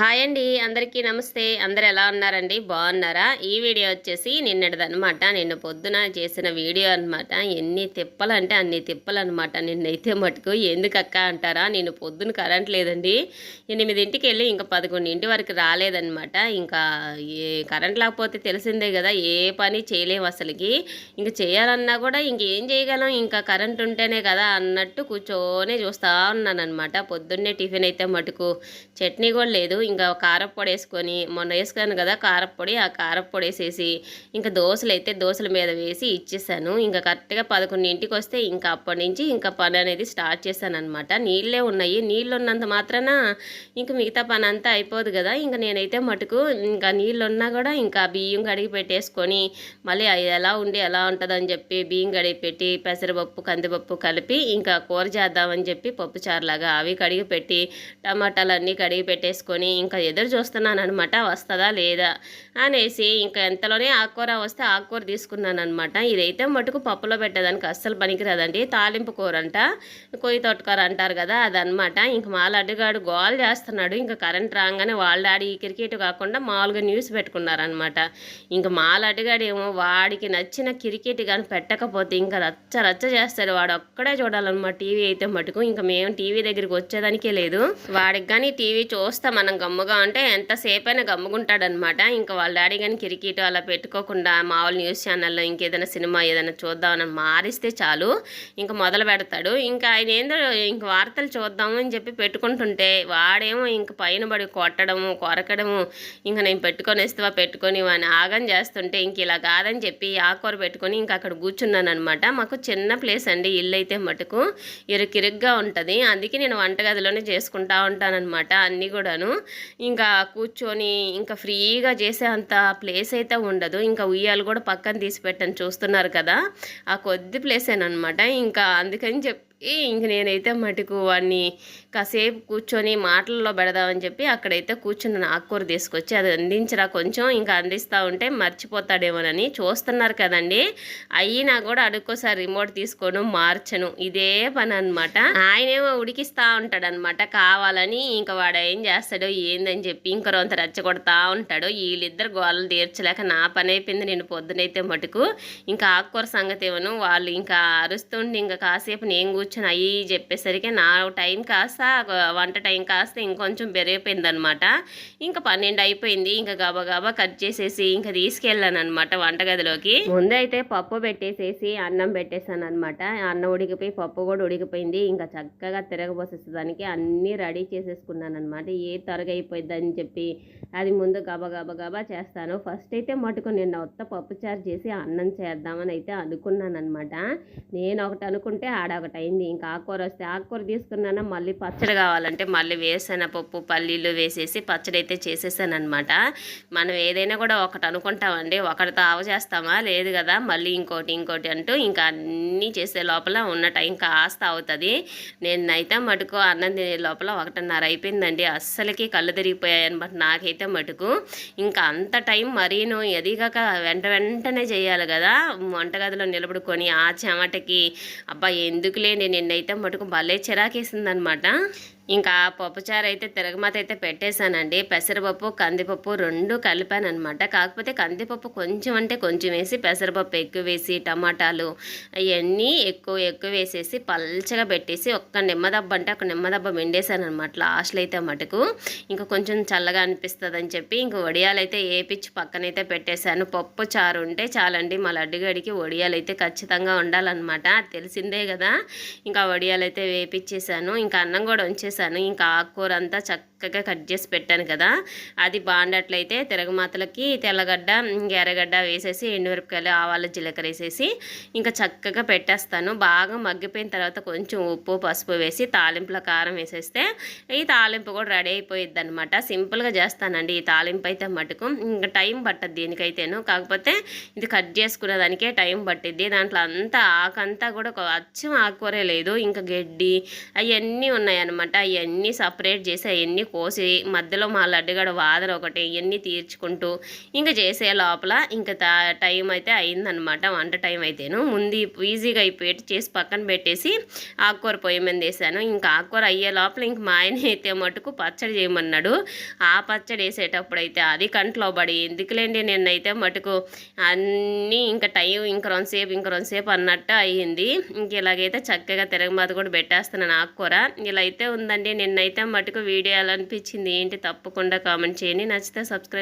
Hi అండి అందరికీ నమస్తే. అందరు ఎలా ఉన్నారండి? బాగున్నారా? ఈ వీడియో వచ్చేసి నిన్నటిదనమాట నిన్న పొద్దున చేసిన వీడియో అనమాట ఎన్ని తిప్పలు అంటే అన్ని తిప్పలు అనమాట నిన్నైతే మటుకు. ఎందుకక్క అంటారా? నేను పొద్దున కరెంట్ లేదండి. ఎనిమిదింటికి వెళ్ళి ఇంకా పదకొండింటి వరకు రాలేదనమాట ఇంకా ఏ కరెంట్ లేకపోతే తెలిసిందే కదా ఏ పని చేయలేము అసలుకి. ఇంకా చేయాలన్నా కూడా ఇంకేం చేయగలం? ఇంకా కరెంట్ ఉంటేనే కదా అన్నట్టు కూర్చొని చూస్తూ ఉన్నాను అనమాట పొద్దున్నే టిఫిన్ అయితే మటుకు చట్నీ కూడా లేదు. ఇంకా కారపొడి వేసుకొని మొన్న వేసుకున్నాను కదా కారప్పొడి ఆ కారప్పొడి వేసేసి ఇంకా దోశలు అయితే దోశల మీద వేసి ఇచ్చేసాను. ఇంకా కరెక్ట్గా పదకొండింటికి వస్తే ఇంకా అప్పటి నుంచి ఇంకా పని అనేది స్టార్ట్ చేశాను అనమాట నీళ్ళే ఉన్నాయి. నీళ్ళు ఉన్నంత మాత్రాన ఇంకా మిగతా పని అంతా అయిపోదు కదా. ఇంకా నేనైతే మటుకు ఇంకా నీళ్ళు ఉన్నా కూడా ఇంకా బియ్యం కడిగి పెట్టేసుకొని మళ్ళీ అది ఎలా ఉండి ఎలా ఉంటుందని చెప్పి బియ్యం కడిగి పెట్టి పెసరపప్పు కందిపప్పు కలిపి ఇంకా కూర చేద్దామని చెప్పి పప్పు చారులాగా అవి కడిగి పెట్టి టమాటాలు అన్నీ కడిగి పెట్టేసుకొని ఇంకా ఎదురు చూస్తున్నాను అనమాట వస్తుందా లేదా అనేసి ఇంకా ఎంతలోనే ఆకుకూర వస్తే ఆకుకూర తీసుకున్నాను అనమాట ఇదైతే మటుకు పప్పులో పెట్టేదానికి అస్సలు పనికిరాదండి. తాలింపు కూర అంట కొయ్యి తొట్టుకూర అంటారు కదా అదనమాట ఇంక మా లడ్డుగాడు గోల్ చేస్తున్నాడు. ఇంకా కరెంట్ రాగానే వాళ్ళ డాడీ క్రికెట్ కాకుండా మామూలుగా న్యూస్ పెట్టుకున్నారనమాట ఇంకా మా లడ్డుగాడు ఏమో వాడికి నచ్చిన క్రికెట్ కానీ పెట్టకపోతే ఇంకా రచ్చ రచ్చ చేస్తాడు. వాడు ఒక్కడే చూడాలన్నమాట టీవీ అయితే మటుకు. ఇంకా మేము టీవీ దగ్గరికి వచ్చేదానికే లేదు. వాడికి కానీ టీవీ చూస్తా మనం గమ్ముగా ఉంటే ఎంతసేపు అయినా గమ్ముగుంటాడనమాట. ఇంకా వాళ్ళ డాడీ కానీ క్రికెట్ అలా పెట్టుకోకుండా మామూలు న్యూస్ ఛానల్లో ఇంకేదైనా సినిమా ఏదైనా చూద్దామని మారిస్తే చాలు. ఇంకా మొదలు పెడతాడు. ఇంకా ఆయన ఏందో ఇంక వార్తలు చూద్దాము అని చెప్పి పెట్టుకుంటుంటే వాడేమో ఇంక పైన పడి కొట్టడము కొరకడము ఇంకా నేను పెట్టుకొని ఇస్తావా పెట్టుకొని వాడిని ఆగం చేస్తుంటే ఇంక ఇలా కాదని చెప్పి ఆకూర పెట్టుకొని ఇంకా అక్కడ కూర్చున్నాను అనమాట మాకు చిన్న ప్లేస్ అండి ఇల్లు అయితే మటుకు ఇరుకిరుగ్గా ఉంటుంది. అందుకే నేను వంటగదిలోనే చేసుకుంటా ఉంటానన్నమాట అన్నీ కూడాను. ఇంకా కూర్చొని ఇంకా ఫ్రీగా చేసే అంత ప్లేస్ అయితే ఉండదు. ఇంకా ఉయ్యాలు కూడా పక్కన తీసి పెట్టని చూస్తున్నారు కదా. ఆ కొద్ది ప్లేసేనమాట ఇంకా అందుకని చెప్పి ఇంక నేనైతే మటుకు వాడిని కాసేపు కూర్చొని మాటల్లో పెడదామని చెప్పి అక్కడైతే కూర్చున్న ఆకుకూర తీసుకొచ్చి అది అందించరా కొంచెం ఇంకా అందిస్తూ ఉంటే మర్చిపోతాడేమోనని చూస్తున్నారు కదండి. అయినా కూడా అడుక్కోసారి రిమోట్ తీసుకోను మార్చను. ఇదే పని అనమాట ఆయనేమో ఉడికిస్తూ ఉంటాడనమాట కావాలని ఇంకా వాడు ఏం చేస్తాడో ఏందని చెప్పి ఇంకా రొంత రెచ్చగొడతా ఉంటాడు. వీళ్ళిద్దరు గోళలు తీర్చలేక నా పని అయిపోయింది నేను పొద్దునైతే మటుకు ఇంకా ఆకుకూర సంగతి ఏమను వాళ్ళు ఇంకా అరుస్తుండి ఇంకా కాసేపు నేను కూర్చొని అయ్యి చెప్పేసరికి నా టైం కాస్త వంట టైం కాస్త ఇంకొంచెం పెరిగిపోయిందనమాట. ఇంకా పన్నెండు అయిపోయింది. ఇంకా గబా గబా కట్ చేసేసి ఇంకా తీసుకెళ్ళాను అనమాట వంటగదిలోకి ముందైతే పప్పు పెట్టేసేసి అన్నం పెట్టేశాను అనమాట అన్నం ఉడికిపోయి పప్పు కూడా ఉడికిపోయింది. ఇంకా చక్కగా తిరగబోసేసేదానికి అన్నీ రెడీ చేసేసుకున్నాను అనమాట ఏ త్వరగా అయిపోయిందని చెప్పి అది ముందు గబా గబా గబా చేస్తాను. ఫస్ట్ అయితే మటుకు నిన్న ఉత్త పప్పు చారు చేసి అన్నం చేద్దామని అయితే అనుకున్నాను అనమాట నేను ఒకటి అనుకుంటే ఆడ ఒకటి అయింది ఇంకా ఆకుకూర వస్తే ఆకుకూర తీసుకున్నాను? మళ్ళీ పచ్చడి కావాలంటే మళ్ళీ వేసాను పప్పు పల్లీలు వేసేసి పచ్చడి అయితే చేసేసాను అనమాట మనం ఏదైనా కూడా ఒకటి అనుకుంటామండి. ఒకటి తావు చేస్తామా? లేదు కదా? మళ్ళీ ఇంకోటి ఇంకోటి అంటూ ఇంకా అన్నీ చేసే లోపల ఉన్న టైం కాస్త అవుతుంది. నేనైతే మటుకు అన్నం తినే లోపల ఒకటిన్నర అయిపోయిందండి. అస్సలకి కళ్ళు తిరిగిపోయాయి అనమాట నాకైతే మటుకు. ఇంకా అంత టైం మరీను ఎదిగాక వెంట వెంటనే చేయాలి కదా? వంటగదిలో నిలబడుకొని ఆ చెమటకి అబ్బా ఎందుకులేండి నిన్నైతే మటుకు భలే చిరాకేసిందనమాట ఇంకా పప్పుచారు అయితే తిరగమాత అయితే పెట్టేశానండి. పెసరపప్పు కందిపప్పు రెండు కలిపాను అనమాట కాకపోతే కందిపప్పు కొంచెం అంటే కొంచెం వేసి పెసరపప్పు ఎక్కువ వేసి టమాటాలు అవన్నీ ఎక్కువ ఎక్కువ వేసేసి పల్చగా పెట్టేసి ఒక్క నిమ్మదబ్బ అంటే ఒక నిమ్మదబ్బ మెండేశాను అనమాట లాస్ట్లో అయితే మటుకు. ఇంకా కొంచెం చల్లగా అనిపిస్తుంది అని చెప్పి ఇంకా వడియాలు అయితే ఏపిచ్చి పక్కనైతే పెట్టేశాను. పప్పు చారు ఉంటే చాలండి మా లడ్డుగడికి వడియాలు అయితే ఖచ్చితంగా ఉండాలన్నమాట. తెలిసిందే కదా ఇంకా వడియాలు అయితే వేపిచ్చేసాను ఇంకా అన్నం కూడా ఉంచేసాను ఇంకా ఆకుకూర అంతా చక్కగా కట్ చేసి పెట్టాను కదా. అది బాగుండట్లయితే తిరగమాతలకి తెల్లగడ్డ ఎర్రగడ్డ వేసేసి ఎండుమిరపకాయలు ఆవాలు జీలకర్ర వేసేసి ఇంకా చక్కగా పెట్టేస్తాను. బాగా మగ్గిపోయిన తర్వాత కొంచెం ఉప్పు పసుపు వేసి తాలింపులో కారం వేసేస్తే ఈ తాలింపు కూడా రెడీ అయిపోయిద్ది అనమాట సింపుల్గా చేస్తానండి ఈ తాలింపు అయితే మటుకు. ఇంకా టైం పట్టద్ది దీనికైతేను. కాకపోతే ఇది కట్ చేసుకునే దానికే టైం పట్టిద్ది. దాంట్లో అంతా ఆకంతా కూడా ఒక అచ్చం ఆకుకూరే లేదు. ఇంకా గడ్డి అవన్నీ ఉన్నాయన్నమాట. అవన్నీ సపరేట్ చేసి అవన్నీ కోసి మధ్యలో మా లడ్డుగడ వాదన ఒకటి ఇవన్నీ తీర్చుకుంటూ ఇంకా చేసే లోపల ఇంకా టైం అయితే అయిందనమాట. వంట టైం అయితేను. ముందు ఈజీగా అయిపోయేటి చేసి పక్కన పెట్టేసి ఆకుకూర పొయ్యి మీద వేసాను. ఇంకా ఆకుకూర అయ్యే లోపల ఇంక మా ఆయన అయితే మటుకు పచ్చడి చేయమన్నాడు. ఆ పచ్చడి వేసేటప్పుడు అయితే అది కంట్లో పడి ఎందుకులేండి నిన్నైతే మటుకు అన్నీ ఇంకా టైం ఇంక రెండుసేపు ఇంక రెండుసేపు అన్నట్టు అయ్యింది ఇంక ఇలాగైతే చక్కగా తిరగమాత కూడా పెట్టేస్తున్నాను ఆకుకూర. ఇలా అయితే ఉందండి నిన్నైతే మటుకు వీడియో ఎలా అనిపించింది ఏంటి తప్పకుండా కామెంట్ చేయండి. నచ్చితే సబ్స్క్రైబ్